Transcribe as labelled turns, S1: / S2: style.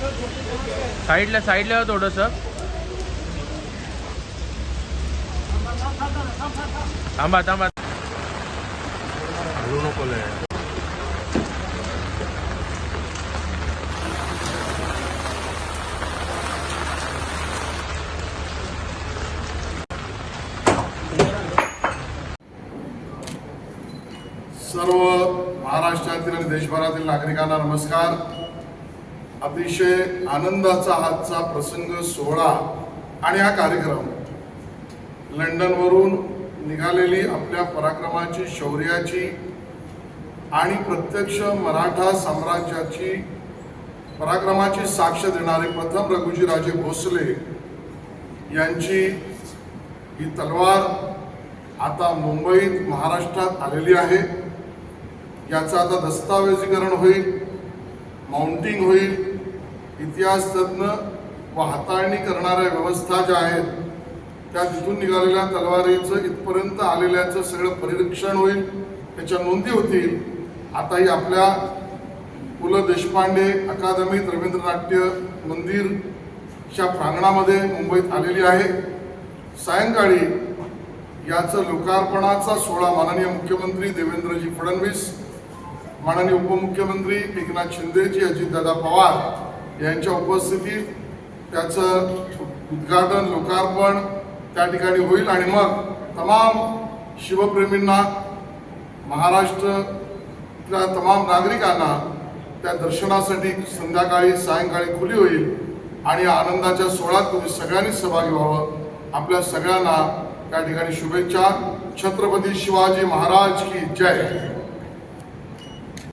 S1: साईडला साईडला थोडंसं थोडस. थांबा थांबा. हलू नको
S2: सर्व महाराष्ट्रातील आणि देशभरातील नागरिकांना नमस्कार. अतिशय आनंदाचा आजचा प्रसंग सोहळा आणि हा कार्यक्रम. लंडनवरून निघालेली आपल्या पराक्रमाची शौर्याची आणि प्रत्यक्ष मराठा साम्राज्याची पराक्रमाची साक्ष देणारे प्रथम रघुजीराजे भोसले यांची ही तलवार आता मुंबईत महाराष्ट्रात आलेली आहे. याचं आता दस्तावेजीकरण होईल माउंटिंग होईल. इतिहास तज्ज्ञ व हाताळणी करणाऱ्या व्यवस्था ज्या आहेत त्या तिथून निघालेल्या तलवारीचं इथपर्यंत आलेल्याचं सगळं परिरक्षण होईल त्याच्या नोंदी होतील. आताही आपल्या पु ल देशपांडे अकादमीत रवींद्रनाट्य मंदिरच्या प्रांगणामध्ये मुंबईत आलेली आहे. सायंकाळी याचं लोकार्पणाचा सोहळा माननीय मुख्यमंत्री देवेंद्रजी फडणवीस माननीय उपमुख्यमंत्री एकनाथ शिंदेजी अजितदादा पवार यांच्या उपस्थितीत त्याचं उद्घाटन लोकार्पण त्या ठिकाणी होईल आणि मग तमाम शिवप्रेमींना महाराष्ट्रातल्या तमाम नागरिकांना त्या दर्शनासाठी संध्याकाळी सायंकाळी खुली होईल आणि आनंदाच्या सोहळ्यात तुम्ही सगळ्यांनी सहभागी व्हावं. आपल्या सगळ्यांना त्या ठिकाणी शुभेच्छा. छत्रपती शिवाजी महाराज की जय.